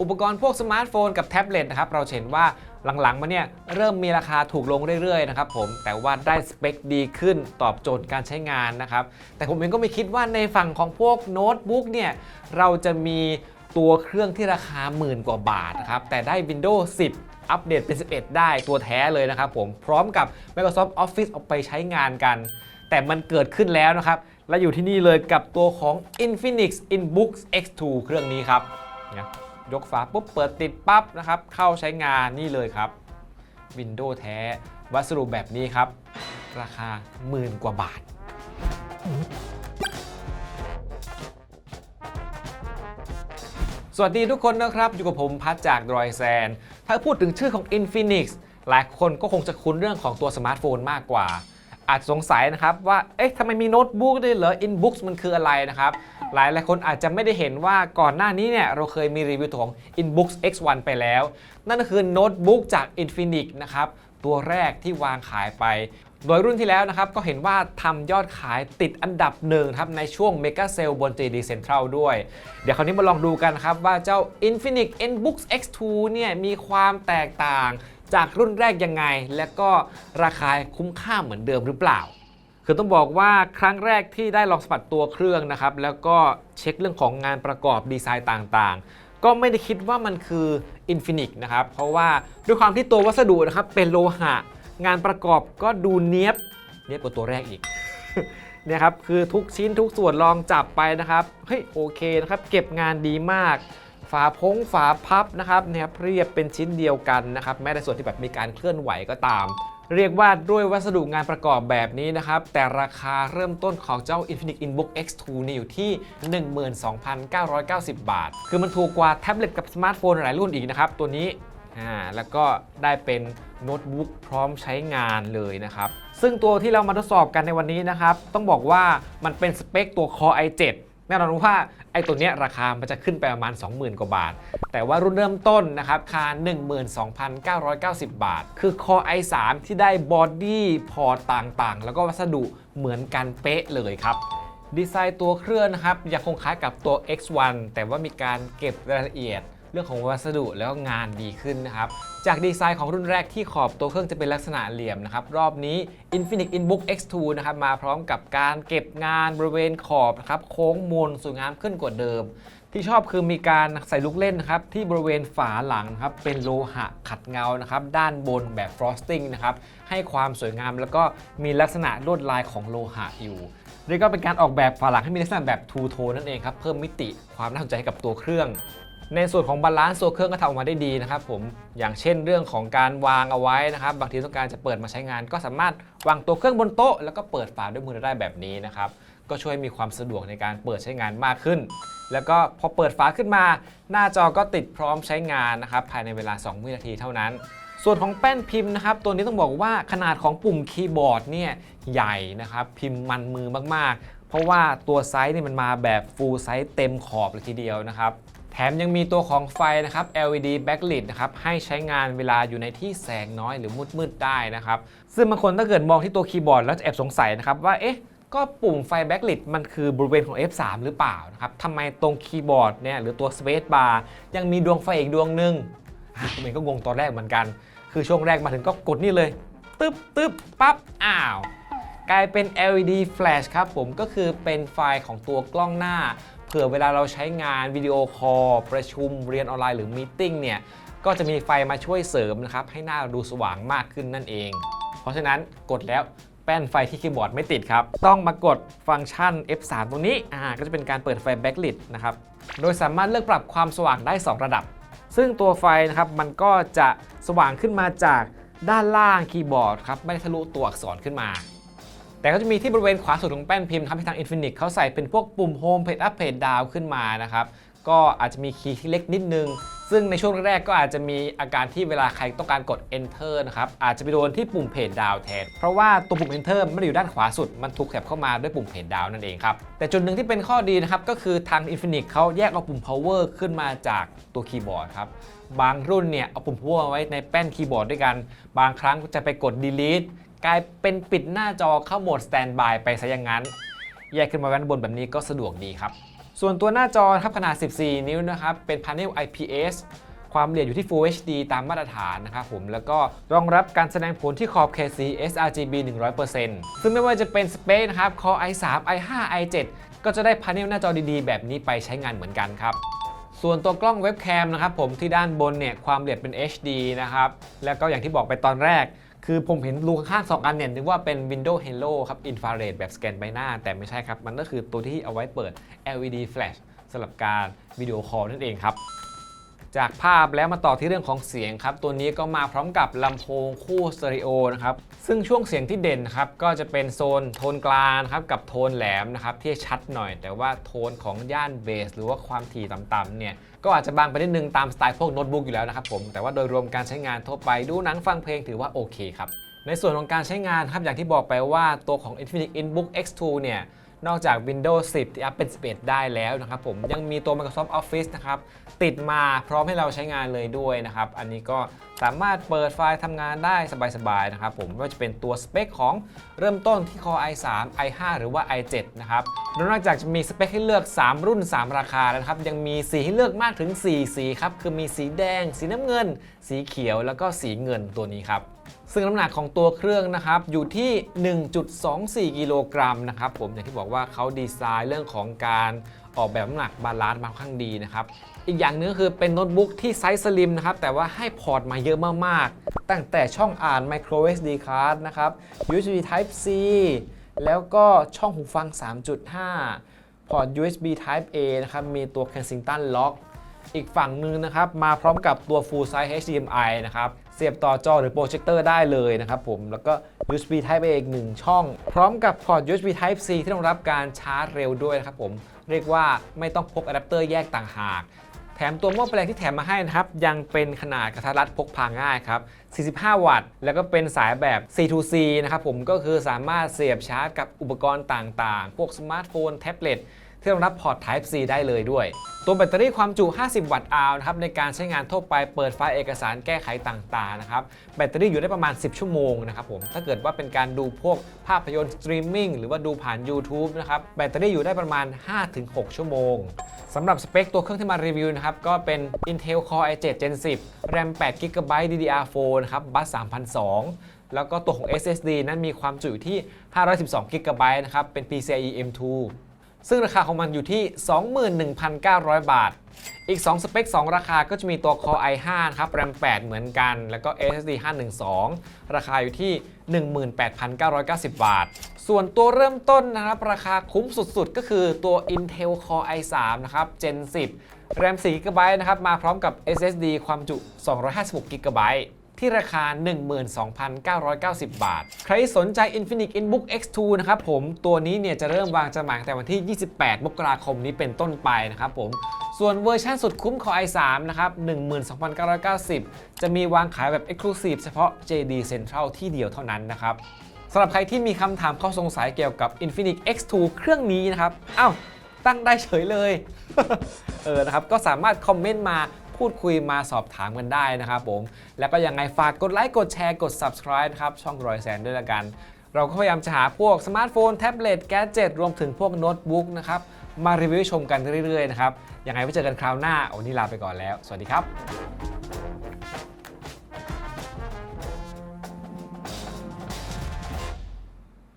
อุปกรณ์พวกสมาร์ทโฟนกับแท็บเล็ตนะครับเราเห็นว่าหลังๆมาเนี่ยเริ่มมีราคาถูกลงเรื่อยๆนะครับผมแต่ว่าได้สเปคดีขึ้นตอบโจทย์การใช้งานนะครับแต่ผมเองก็ไม่คิดว่าในฝั่งของพวกโน้ตบุ๊กเนี่ยเราจะมีตัวเครื่องที่ราคาหมื่นกว่าบาทนะครับแต่ได้ Windows 10อัปเดตเป็น 11 ได้ตัวแท้เลยนะครับผมพร้อมกับ Microsoft Office เอาไปใช้งานกัน แต่มันเกิดขึ้นแล้วนะครับ และอยู่ที่นี่เลยกับตัวของ Infinix Inbook X2 เครื่องนี้ครับนะ ยกฝาปุ๊บเปิดติดปั๊บนะครับเข้าใช้งานนี่เลยครับ Windows แท้ วัสดุแบบนี้ครับ ราคาหมื่นกว่าบาท สวัสดีทุกคนนะครับ อยู่กับผมพัดจากดรอยแซน ถ้าพูดถึงชื่อของ Infinix หลายคนก็คงจะคุ้นเรื่องของตัวสมาร์ทโฟนมากกว่า อาจสงสัยนะครับว่า เอ๊ะทำไมมีโน้ตบุ๊กด้วยเหรอ Inbooks มันคืออะไรนะครับ หลายหลายคนอาจจะไม่ได้เห็นว่าก่อนหน้านี้เนี่ยเราเคยมีรีวิวของ Inbooks X1 ไปแล้ว นั่นก็คือโน้ตบุ๊กจาก Infinix นะครับตัวแรกที่วางขายไป โดยรุ่นที่แล้วนะครับก็เห็นว่าทำยอดขายติดอันดับหนึ่งครับในช่วง Mega Sale บน JD Central ด้วย เดี๋ยวคราวนี้มาลองดูกันครับว่าเจ้า Infinix Nbooks X2 เนี่ยมีความแตกต่างจากรุ่นแรกยังไง และก็ราคาคุ้มค่าเหมือนเดิมหรือเปล่า คือต้องบอกว่าครั้งแรกที่ได้ลองสัมผัสตัวเครื่องนะครับ แล้วก็เช็คเรื่องของงานประกอบดีไซน์ต่างๆ ก็ไม่ได้คิดว่ามันคือ Infinix นะครับ เพราะว่าด้วยความที่ตัววัสดุนะครับเป็นโลหะ งานประกอบก็ดูเนี้ยบเนี้ยบกว่าตัวแรกอีกเนี่ยครับคือทุกชิ้นทุกส่วนลองจับไปนะครับเฮ้ยโอเคนะครับเก็บงานดีมาก ฝาพงฝาพับนะครับเนี่ยเรียบเป็นชิ้นเดียวกันนะครับแม้แต่ส่วนที่แบบมีการเคลื่อนไหวก็ตาม เรียกว่าด้วยวัสดุงานประกอบแบบนี้นะครับ แต่ราคาเริ่มต้นของเจ้า Infinix Inbook X2 นี่อยู่ที่ 12,990 บาท คือมันถูกกว่าแท็บเล็ตกับสมาร์ทโฟนหลายรุ่นอีกนะครับ ตัวนี้อ่าแล้วก็ได้เป็นโน้ตบุ๊กพร้อมใช้งานเลยนะครับ ซึ่งตัวที่เรามาทดสอบกันในวันนี้นะครับ ต้องบอกว่ามันเป็นสเปคตัว Core i7 แน่นอนว่าไอ้ตัวเนี้ยราคามันจะขึ้นไปประมาณ 20,000 กว่าบาท แต่ว่ารุ่นเริ่มต้นนะครับคา 12,990 บาท คือ Core i3 ที่ได้บอดี้พอร์ตต่างๆ แล้วก็วัสดุเหมือนกันเป๊ะเลยครับดีไซน์ตัวเครื่องนะครับยังคงคล้ายกับตัว X1 แต่ว่ามีการเก็บรายละเอียด เรื่องของวัสดุแล้วก็งานดีขึ้นนะครับ จากดีไซน์ของรุ่นแรกที่ขอบตัวเครื่องจะเป็นลักษณะเหลี่ยมนะครับ รอบนี้ Infinix Inbook X2 นะครับมาพร้อมกับการเก็บงานบริเวณขอบนะครับโค้งมนสวยงามขึ้นกว่าเดิม ที่ชอบคือมีการใส่ลูกเล่นนะครับที่บริเวณฝาหลังนะครับเป็นโลหะขัดเงานะครับด้านบนแบบ frosting นะครับให้ความสวยงามแล้วก็มีลักษณะลวดลายของโลหะอยู่เรียกว่าเป็นการออกแบบฝาหลังให้มีลักษณะแบบทูโทนนั่นเองครับเพิ่มมิติความน่าสนใจให้กับตัวเครื่อง ในส่วนของบาลานซ์ตัวเครื่องก็ทำออกมาได้ดีนะครับผมอย่างเช่นเรื่องของการวางเอาไว้นะครับ บางทีต้องการจะเปิดมาใช้งาน ก็สามารถวางตัวเครื่องบนโต๊ะแล้วก็เปิดฝาด้วยมือได้แบบนี้นะครับก็ช่วยมีความสะดวกในการเปิดใช้งานมากขึ้น แล้วก็พอเปิดฝาขึ้นมา หน้าจอก็ติดพร้อมใช้งานนะครับภายในเวลา 2 วินาทีเท่านั้น ส่วนของแป้นพิมพ์นะครับตัวนี้ต้องบอกว่าขนาดของปุ่มคีย์บอร์ดเนี่ยใหญ่นะครับพิมพ์มันมือมากๆ เพราะว่าตัวไซส์นี่มันมาแบบ full size เต็มขอบเลยทีเดียวนะครับ ถมยังมีตัวของไฟนะครับ LED backlit นะครับให้ใช้งานเวลาอยู่ในที่แสงน้อยหรือมืดๆได้นะครับ ซึ่งบางคนถ้าเกิดมองที่ตัวคีย์บอร์ดแล้วจะแอบสงสัยนะครับว่าเอ๊ะก็ปุ่มไฟ backlit มันคือบริเวณของ F3 หรือเปล่านะครับทำไมตรงคีย์บอร์ดเนี่ยหรือตัว space bar ยังมีดวงไฟอีกดวงหนึ่งผมเองก็งงตอนแรกเหมือนกัน คือช่วงแรกมาถึงก็กดนี่เลยตึ๊บตึ๊บปั๊บอ้าว กลายเป็น LED flash ครับผมก็คือเป็นไฟของตัวกล้องหน้า เผื่อเวลาเราใช้งานวิดีโอคอลประชุมเรียนออนไลน์หรือมีติ้งเนี่ยก็จะมีไฟมาช่วยเสริมนะครับให้หน้าดูสว่างมากขึ้นนั่นเอง เพราะฉะนั้นกดแล้วแป้นไฟที่คีย์บอร์ดไม่ติดครับ ต้องมากดฟังก์ชัน F3 ตรงนี้อ่าก็จะเป็นการเปิดไฟ backlit นะครับ โดยสามารถเลือกปรับความสว่างได้ 2 ระดับ ซึ่งตัวไฟนะครับมันก็จะสว่างขึ้นมาจากด้านล่างคีย์บอร์ดครับ ไม่ได้ทะลุตัวอักษรขึ้นมา แต่ก็จะมีที่บริเวณขวาสุดของแป้นพิมพ์ครับที่ทาง Infinix เขาใส่เป็นพวกปุ่ม Home Page Up Page Down ขึ้นมานะครับ ก็อาจจะมีคีย์ที่เล็กนิดนึง ซึ่งในช่วงแรกๆก็อาจจะมีอาการที่เวลาใครต้องการกด Enter นะครับ อาจจะไปโดนที่ปุ่ม Page Down แทน เพราะว่าตัวปุ่ม Enter ไม่ได้อยู่ด้านขวาสุด มันถูกแถบเข้ามาด้วยปุ่ม Page Down นั่นเองครับ แต่จุดหนึ่งที่เป็นข้อดีนะครับ ก็คือทาง Infinix เขาแยกเอาปุ่ม Power ขึ้นมาจากตัวคีย์บอร์ดครับ บางรุ่นเนี่ยเอาปุ่ม power ไว้ในแป้นคีย์บอร์ดด้วยกัน บางครั้งจะไปกด delete กลายเป็นปิดหน้าจอเข้าโหมด standby ไปซะอย่างนั้น แยกขึ้นมาไว้ด้านบนแบบนี้ก็สะดวกดีครับ ส่วนตัวหน้าจอครับขนาด 14 นิ้วนะครับ เป็นพาเนล IPS ความละเอียดอยู่ที่ Full HD ตามมาตรฐานนะครับผม แล้วก็รองรับการแสดงผลที่ขอบเขตสี sRGB 100%ซึ่งไม่ว่าจะเป็นสเปคนะครับ Core i3 i5 i7 ก็จะได้พาเนลหน้าจอดีๆ แบบนี้ไปใช้งานเหมือนกันครับส่วนตัวกล้องเว็บแคมนะครับผมที่ด้านบนเนี่ยความละเอียดเป็น HD นะครับ แล้วก็อย่างที่บอกไปตอนแรก คือผมเห็นรูข้างๆสองอันเนี่ยนึกว่าเป็น Windows Hello ครับ Infrared แบบสแกนใบหน้า แต่ไม่ใช่ครับ มันก็คือตัวที่เอาไว้เปิด LED Flash สำหรับการวิดีโอคอลนั่นเองครับ จากภาพแล้วมาต่อที่เรื่องของเสียงครับ ตัวนี้ก็มาพร้อมกับลำโพงคู่สเตอริโอนะครับ ซึ่งช่วงเสียงที่เด่นครับ ก็จะเป็นโซนโทนกลางครับ กับโทนแหลมนะครับ ที่ชัดหน่อย แต่ว่าโทนของย่านเบส หรือว่าความถี่ต่ำๆเนี่ย ก็อาจจะบางไปนิดนึงตามสไตล์พวกโน้ตบุ๊กอยู่แล้วนะครับผม แต่ว่าโดยรวมการใช้งานทั่วไปดูหนังฟังเพลงถือว่าโอเคครับในส่วนของการใช้งานครับอย่างที่บอกไปว่าตัวของ Infinix InBook X2 เนี่ย นอกจาก Windows 10 ที่อัพเป็น 11 ได้แล้วนะครับผมยังมีตัว Microsoft Office นะครับติดมาพร้อมให้เราใช้งานเลยด้วยนะครับอันนี้ก็สามารถเปิดไฟล์ทำงานได้สบายๆนะครับผมไม่ว่าจะเป็นตัวสเปคของเริ่มต้นที่ Core i3 i5 หรือว่า i7 นะครับนอกจากจะมีสเปคให้เลือก 3 รุ่น 3 ราคาแล้วครับยังมีสีให้เลือกมากถึง 4 สีครับคือมีสีแดง สีน้ำเงิน สีเขียวแล้วก็สีเงินตัวนี้ครับ ซึ่งน้ำหนักของตัวเครื่องนะครับอยู่ที่ 1.24 กิโลกรัมนะครับผมอย่างที่บอกว่าเขาดีไซน์เรื่องของการออกแบบน้ำหนักบาลานซ์มาค่อนข้างดีนะครับอีกอย่างหนึงคือเป็นโน้ตบุ๊กที่ไซส์สลิมนะครับแต่ว่าให้พอร์ตมาเยอะมากๆ ตั้งแต่ช่องอ่าน micro SD card นะครับ USB Type C แล้วก็ช่องหูฟัง 3.5 พอร์ต USB Type A นะครับมีตัว Kensington Lock อีกฝั่งหนึงนะครับมาพร้อมกับตัว Full Size HDMI นะครับเสียบต่อจอหรือโปรเจคเตอร์ได้เลยนะครับผมแล้วก็ USB Type A อีกหนึ่งช่อง พร้อมกับพอร์ต USB Type C ที่รองรับการชาร์จเร็วด้วยนะครับผมเรียกว่าไม่ต้องพกอะแดปเตอร์แยกต่างหากแถมตัวหม้อแปลงที่แถมมาให้นะครับ ยังเป็นขนาดกระทัดรัดพกพาง่ายครับ 45 วัตต์ แล้วก็เป็นสายแบบ C2C นะครับผมก็คือสามารถเสียบชาร์จกับอุปกรณ์ต่างๆ พวกสมาร์ทโฟน แท็บเล็ต ที่รองรับพอร์ต Type C ได้เลยด้วย ตัวแบตเตอรี่ความจุ 50 วัตต์อาวนะครับในการใช้งานทั่วไปเปิดไฟล์เอกสารแก้ไขต่างๆนะครับแบตเตอรี่อยู่ได้ประมาณ 10 ชั่วโมงนะครับผมถ้าเกิดว่าเป็นการดูพวกภาพยนตร์สตรีมมิ่งหรือว่าดูผ่าน YouTube นะครับแบตเตอรี่อยู่ได้ประมาณ 5-6 ชั่วโมงสำหรับสเปคตัวเครื่องที่มารีวิวนะครับก็เป็น Intel Core i7 Gen 10 RAM 8 GB DDR4 นะครับ Bus 3002แล้วก็ตัวของ SSD นั้นมีความจุอยู่ที่ 512 GB นะครับ เป็น PCIe M2 ซึ่งราคาของมันอยู่ที่ 21,900 บาท อีก 2 สเปค 2 ราคาก็จะมีตัว Core i5 ครับ RAM 8เหมือนกัน แล้วก็ SSD 512 ราคาอยู่ที่ 18,990 บาท ส่วนตัวเริ่มต้นนะครับ ราคาคุ้มสุดๆ ก็คือตัว Intel Core i3 นะครับ Gen 10 RAM 4 GB นะครับ มาพร้อมกับ SSD ความจุ 256 GB ที่ราคา 12,990 บาท ใครสนใจ Infinix InBook X2 นะครับผมตัวนี้เนี่ยจะเริ่มวางจำหน่ายแต่วันที่ 28 มกราคมนี้เป็นต้นไปนะครับผมส่วนเวอร์ชันสุดคุ้มของ i3 นะครับ 12,990 จะมีวางขายแบบ Exclusive เฉพาะ JD Central ที่เดียวเท่านั้นนะครับสำหรับใครที่มีคำถามข้อสงสัยเกี่ยวกับ Infinix X2 เครื่องนี้นะครับ อ้าว ตั้งได้เฉยเลย เออ นะครับ ก็สามารถคอมเมนต์มา พูดคุยมาสอบถามกันได้นะครับผม แล้วก็ยังไงฝากกดไลค์กดแชร์กด subscribe นะครับ ช่องรอยแซนด้วยละกัน เราก็พยายามจะหาพวกสมาร์ทโฟน แท็บเล็ตแกดเจ็ตรวมถึงพวกโน้ตบุ๊กนะครับมารีวิวชมกันเรื่อยๆนะครับยังไงไว้เจอกันคราวหน้าวันนี้ลาไปก่อนแล้ว สวัสดีครับ